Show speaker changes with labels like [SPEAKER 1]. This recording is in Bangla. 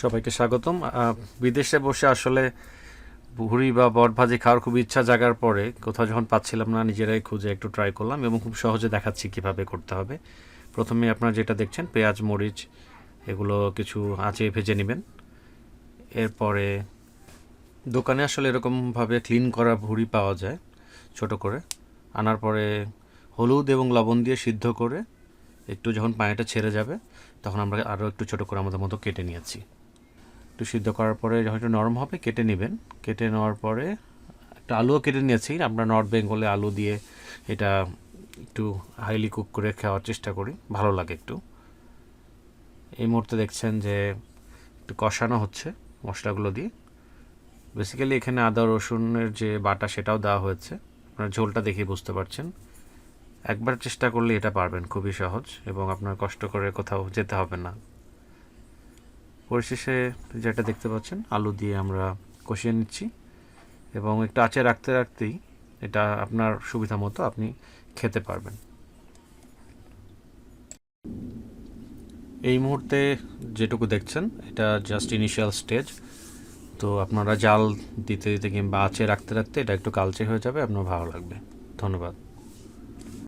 [SPEAKER 1] সবাইকে স্বাগতম। বিদেশে বসে আসলে ভুড়ি বা বট ভাজি খাওয়ার খুব ইচ্ছা জাগার পরে কোথাও যখন পাচ্ছিলাম না, নিজেরাই খুঁজে একটু ট্রাই করলাম এবং খুব সহজে দেখাচ্ছি কীভাবে করতে হবে। প্রথমে আপনারা যেটা দেখছেন, পেঁয়াজ, মরিচ, এগুলো কিছু আঁচে ভেজে নেবেন। এরপরে দোকানে আসলে এরকমভাবে ক্লিন করা ভুড়ি পাওয়া যায়, ছোট করে। আনার পরে হলুদ এবং লবণ দিয়ে সিদ্ধ করে একটু যখন পানিটা ছেড়ে যাবে, তখন আমরা আরও একটু ছোট করে আমাদের মতো কেটে নিয়েছি। একটু সিদ্ধ করার পরে একটু নরম হবে, কেটে নেবেন। কেটে নেওয়ার পরে একটা আলুও কেটে নিয়েছি। আমরা নর্থ বেঙ্গলে আলু দিয়ে এটা একটু হাইলি কুক করে খাওয়ার চেষ্টা করি, ভালো লাগে একটু। এই মুহূর্তে দেখছেন যে একটু কষানো হচ্ছে মশলাগুলো দিয়ে। বেসিক্যালি এখানে আদা, রসুনের যে বাটা সেটাও দেওয়া হয়েছে। আপনার ঝোলটা দেখে বুঝতে পারছেন। একবার চেষ্টা করলে এটা পারবেন, খুবই সহজ এবং আপনার কষ্ট করে কোথাও যেতে হবে না। পরিশেষে যেটা দেখতে পাচ্ছেন, আলু দিয়ে আমরা কষিয়ে নিচ্ছি এবং একটু আঁচে রাখতে রাখতেই এটা আপনার সুবিধা মতো আপনি খেতে পারবেন। এই মুহূর্তে যেটুকু দেখছেন, এটা জাস্ট ইনিশিয়াল স্টেজ তো আপনারা জাল দিতে দিতে কিংবা আঁচে রাখতে রাখতে এটা একটু কালচে হয়ে যাবে, আপনার ভালো লাগবে। ধন্যবাদ।